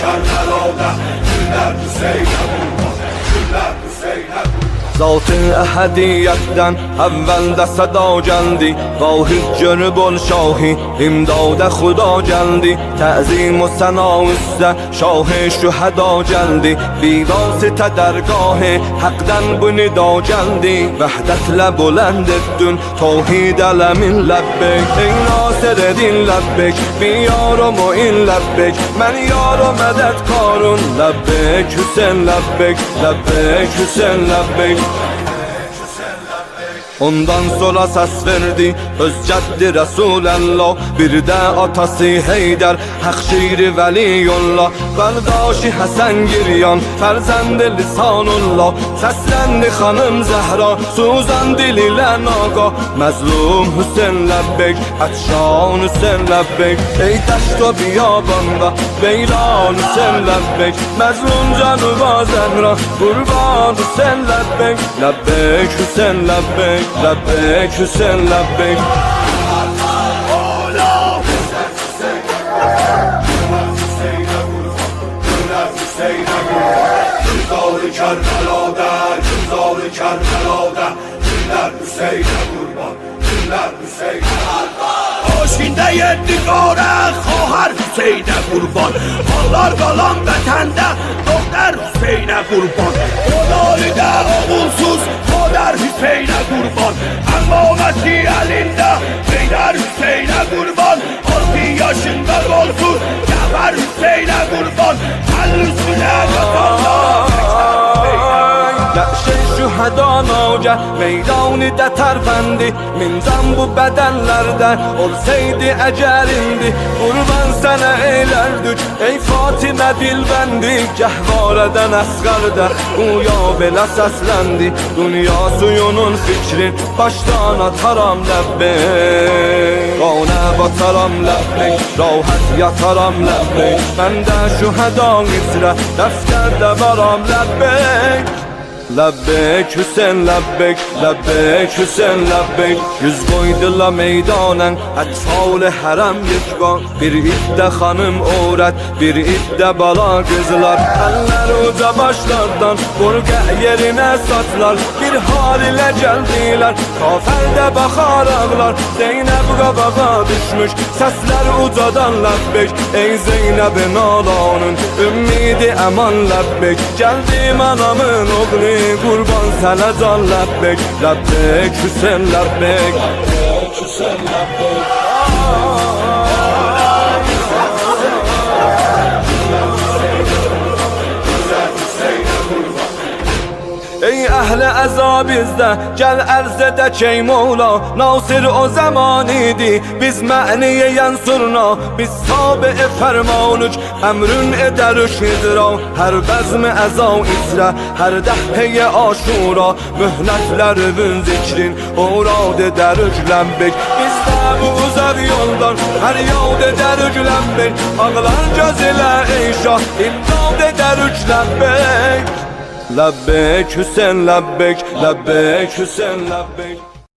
Kerbela'da Güller Hüseyin'e kurban, güller Hüseyin'e ذات اهدیت دن اول ده صدا جندی. واحد جن شاهی امداد خدا جندی. تعظیم و سنا و سر شاه شهدا جندی. بی واسطه درگاه حق دن بن جندی. وحدت لا بلند دن توحید ال لبک. لب این ناصر دین لب بیار و این لب من یارو مدد کارون لب حسین لبک لب حسین لب Ondan sonra ses verdi öz cəddi Bir də atası Heydər Həq şiri Vəliyullah. Qardaşı Həsən Giryan Fərzəndi Lisanullah. Səsləndi xanım Zəhra Suzan dil ilə naqa Məzlum Hüseyin Ləbbek Ətşan Hüseyin Ləbbek Ey dəşt o biyabanda Beyran Hüseyin Ləbbek Məzlum Cənuba Zəhra Qurban Hüseyin Ləbbek Ləbbek Hüseyin Ləbbek Ləbbek Hüseyin Güzel Kerbela'da, güzel Kerbela'da Güller Hüseyin'e kurban, güller Hüseyin'e kurban. Hoşinde yetti gore, khohar Hüseyin'e kurban Hallar kalan vatanda, doktor Hüseyin'e kurban Kader Hüseyin'e kurban. Emameti elinde, Beyler Hüseyin'e kurban. Altı yaşında olsun, Geber Hüseyin'e kurban. El üstüne yatanlar Nəşə şühəda nagə Meydanı dətərbəndi Mincan bu bədənlərdə Olsaydı əcərindi Qurban sənə büyük Ey Fatime dilbendi Gəhvarədən əsqərdə Quya belə səsləndi Dünya suyunun fikrin Başdan ataram ləbbey Qonə bataram ləbbey Rahat yataram ləbbey Məndə şühədan izrə Dəftərdə varam ləbbey Lebbek Hüseyin lebbek Lebbek Hüseyin lebbek Yüz koydular meydanen Etfal herem yekban Bir idde hanım öğret Bir idde bala kızlar Eller uca başlardan Burge yerine satlar. Bir hal ile geldiler Kaferde bakar ağlar. Zeynep qabağa düşmüş Sesler ucadan lebbek Ey Zeynep'in ağlanın Ümmidi eman lebbek Geldim anamın oğlu Kurban sana can lebbek Lebbek Hüseyin lebbek Lebbek Hüseyin lebbek Ey ehli əza bizdə Gəl ərz ey Mevla. Nasir o zaman idi Biz məniyə yansurna. Biz tabi fərmanük Əmrün edərük hidra Hər bəzmi əza izrə Hər dəhhəyə aşura. Mühlətlərivin zikrin Orad edərük ləmbek Biz də bu uzaq yoldan Hər yad edərük ləmbek Ağlar göz ilə ey şah İmdad edərük ləmbek Lebbek Hüseyin lebbek Lebbek Hüseyin lebbek